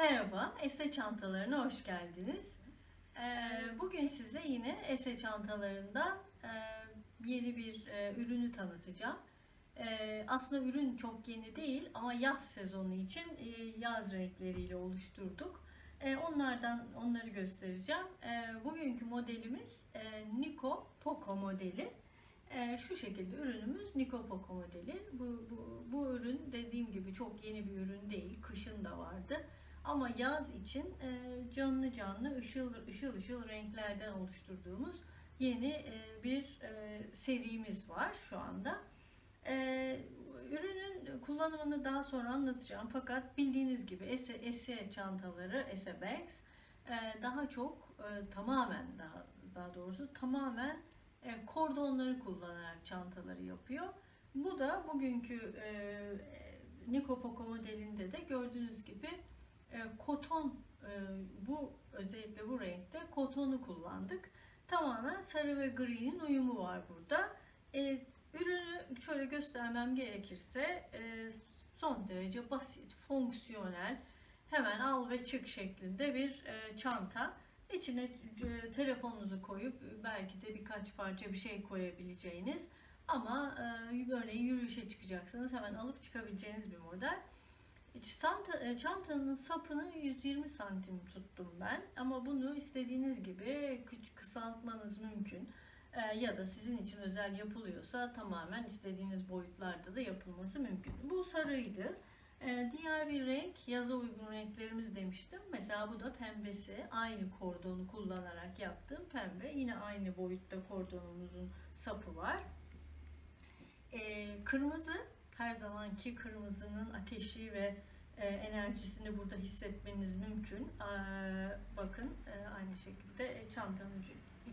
Merhaba, Ese çantalarına hoş geldiniz. Ee, bugün size yine Ese çantalarından e, yeni bir e, ürünü tanıtacağım. Ee, aslında ürün çok yeni değil ama yaz sezonu için e, yaz renkleriyle oluşturduk. E, onlardan onları göstereceğim. Bugünkü modelimiz Nico Poco modeli. Şu şekilde ürünümüz Nico Poco modeli. Bu, bu, bu ürün dediğim gibi çok yeni bir ürün değil. Kışın da vardı. Ama yaz için e, canlı canlı ışıl ışıl ışıl renklerden oluşturduğumuz yeni e, bir e, serimiz var şu anda. Ürünün kullanımını daha sonra anlatacağım fakat bildiğiniz gibi Ese, Ese çantaları, Ese Bags daha çok tamamen daha, daha doğrusu tamamen kordonları kullanarak çantaları yapıyor. Bu da bugünkü Nico Poco modelinde de gördüğünüz gibi e, koton e, bu özellikle bu renkte kotonu kullandık. Tamamen sarı ve gri'nin uyumu var burada. E, ürünü şöyle göstermem gerekirse e, son derece basit, fonksiyonel, hemen al ve çık şeklinde bir çanta. İçine telefonunuzu koyup belki de birkaç parça bir şey koyabileceğiniz ama e, böyle yürüyüşe çıkacaksınız hemen alıp çıkabileceğiniz bir model. Çanta, çantanın sapını 120 santim tuttum ben ama bunu istediğiniz gibi kısaltmanız mümkün. Ee, ya da sizin için özel yapılıyorsa tamamen istediğiniz boyutlarda da yapılması mümkün. Bu sarıydı. Ee, diğer bir renk yaza uygun renklerimiz demiştim. Mesela bu da pembesi. Aynı kordonu kullanarak yaptığım pembe. Yine aynı boyutta kordonumuzun sapı var. Kırmızı her zamanki kırmızının ateşi ve e, enerjisini burada hissetmeniz mümkün. E, bakın e, aynı şekilde çantanın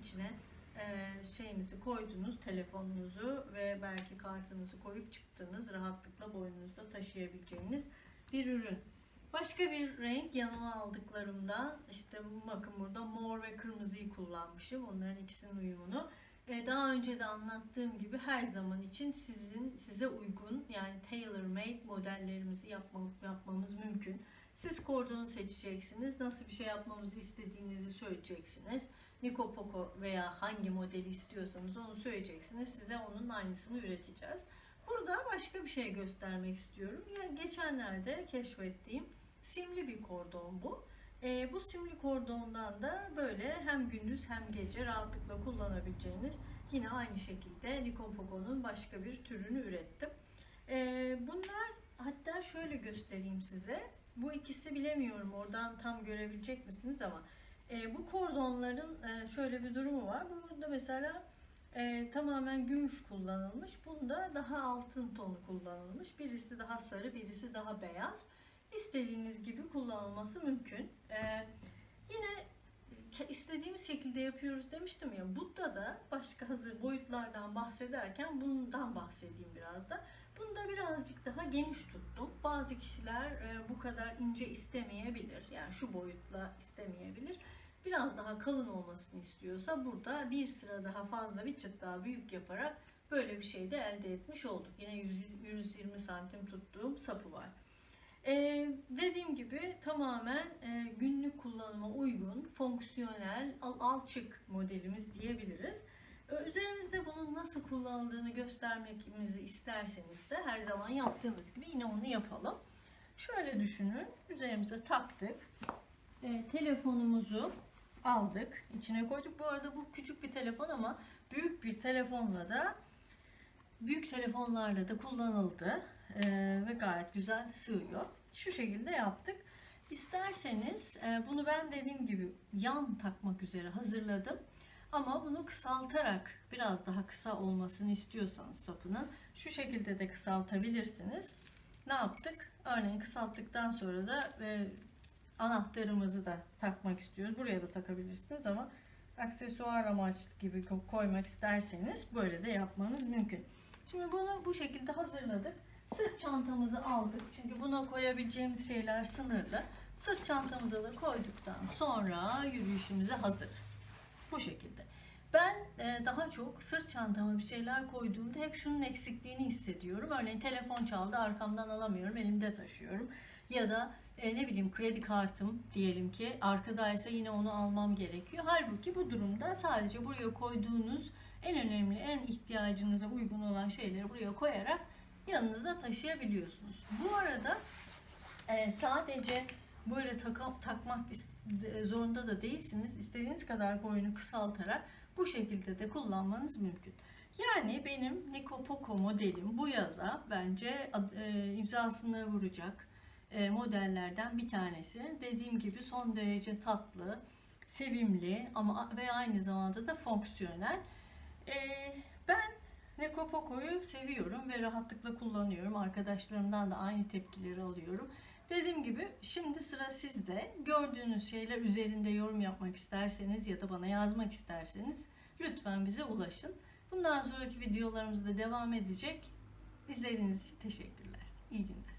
içine e, şeyinizi koydunuz, telefonunuzu ve belki kartınızı koyup çıktınız. Rahatlıkla boynunuzda taşıyabileceğiniz bir ürün. Başka bir renk yanıma aldıklarımdan işte bakın burada mor ve kırmızıyı kullanmışım. Onların ikisinin uyumunu. Daha önce de anlattığım gibi her zaman için sizin size uygun yani tailor made modellerimizi yapma, yapmamız mümkün. Siz kordonu seçeceksiniz. Nasıl bir şey yapmamızı istediğinizi söyleyeceksiniz. Nico Poco veya hangi modeli istiyorsanız onu söyleyeceksiniz. Size onun aynısını üreteceğiz. Burada başka bir şey göstermek istiyorum. Yani geçenlerde keşfettiğim simli bir kordon bu. E, bu simli kordondan da böyle hem gündüz hem gece rahatlıkla kullanabileceğiniz yine aynı şekilde Nikon Poco'nun başka bir türünü ürettim. E, bunlar hatta şöyle göstereyim size. Bu ikisi bilemiyorum oradan tam görebilecek misiniz ama e, bu kordonların e, şöyle bir durumu var. Bunda mesela e, tamamen gümüş kullanılmış. Bunda daha altın tonu kullanılmış. Birisi daha sarı, birisi daha beyaz istediğiniz gibi kullanılması mümkün. Ee, yine istediğimiz şekilde yapıyoruz demiştim ya. Burada da başka hazır boyutlardan bahsederken bundan bahsedeyim biraz da. Bunda birazcık daha geniş tuttum. Bazı kişiler e, bu kadar ince istemeyebilir. Yani şu boyutla istemeyebilir. Biraz daha kalın olmasını istiyorsa burada bir sıra daha fazla bir çıt daha büyük yaparak böyle bir şey de elde etmiş olduk. Yine 120 santim tuttuğum sapı var. Ee, dediğim gibi tamamen e, günlük kullanıma uygun, fonksiyonel, al alçık modelimiz diyebiliriz. Ee, üzerimizde bunun nasıl kullanıldığını göstermemizi isterseniz de her zaman yaptığımız gibi yine onu yapalım. Şöyle düşünün, üzerimize taktık, e, telefonumuzu aldık, içine koyduk. Bu arada bu küçük bir telefon ama büyük bir telefonla da büyük telefonlarla da kullanıldı ee, ve gayet güzel sığıyor. Şu şekilde yaptık. İsterseniz e, bunu ben dediğim gibi yan takmak üzere hazırladım. Ama bunu kısaltarak biraz daha kısa olmasını istiyorsanız sapının şu şekilde de kısaltabilirsiniz. Ne yaptık? Örneğin kısalttıktan sonra da e, anahtarımızı da takmak istiyoruz. Buraya da takabilirsiniz ama aksesuar amaçlı gibi koymak isterseniz böyle de yapmanız mümkün. Şimdi bunu bu şekilde hazırladık. Sırt çantamızı aldık. Çünkü buna koyabileceğimiz şeyler sınırlı. Sırt çantamıza da koyduktan sonra yürüyüşümüze hazırız. Bu şekilde. Ben e, daha çok sırt çantama bir şeyler koyduğumda hep şunun eksikliğini hissediyorum. Örneğin telefon çaldı arkamdan alamıyorum elimde taşıyorum. Ya da e, ne bileyim kredi kartım diyelim ki arkadaysa yine onu almam gerekiyor. Halbuki bu durumda sadece buraya koyduğunuz en önemli, en ihtiyacınıza uygun olan şeyleri buraya koyarak yanınızda taşıyabiliyorsunuz. Bu arada e, sadece böyle taka- takmak is- zorunda da değilsiniz. İstediğiniz kadar boyunu kısaltarak bu şekilde de kullanmanız mümkün. Yani benim Nico Poco modelim bu yaza bence e, imzasını vuracak e, modellerden bir tanesi. Dediğim gibi son derece tatlı, sevimli ama ve aynı zamanda da fonksiyonel. E, ben Nico Poco'yu seviyorum ve rahatlıkla kullanıyorum. Arkadaşlarımdan da aynı tepkileri alıyorum. Dediğim gibi şimdi sıra sizde. Gördüğünüz şeyler üzerinde yorum yapmak isterseniz ya da bana yazmak isterseniz lütfen bize ulaşın. Bundan sonraki videolarımız da devam edecek. İzlediğiniz için teşekkürler. İyi günler.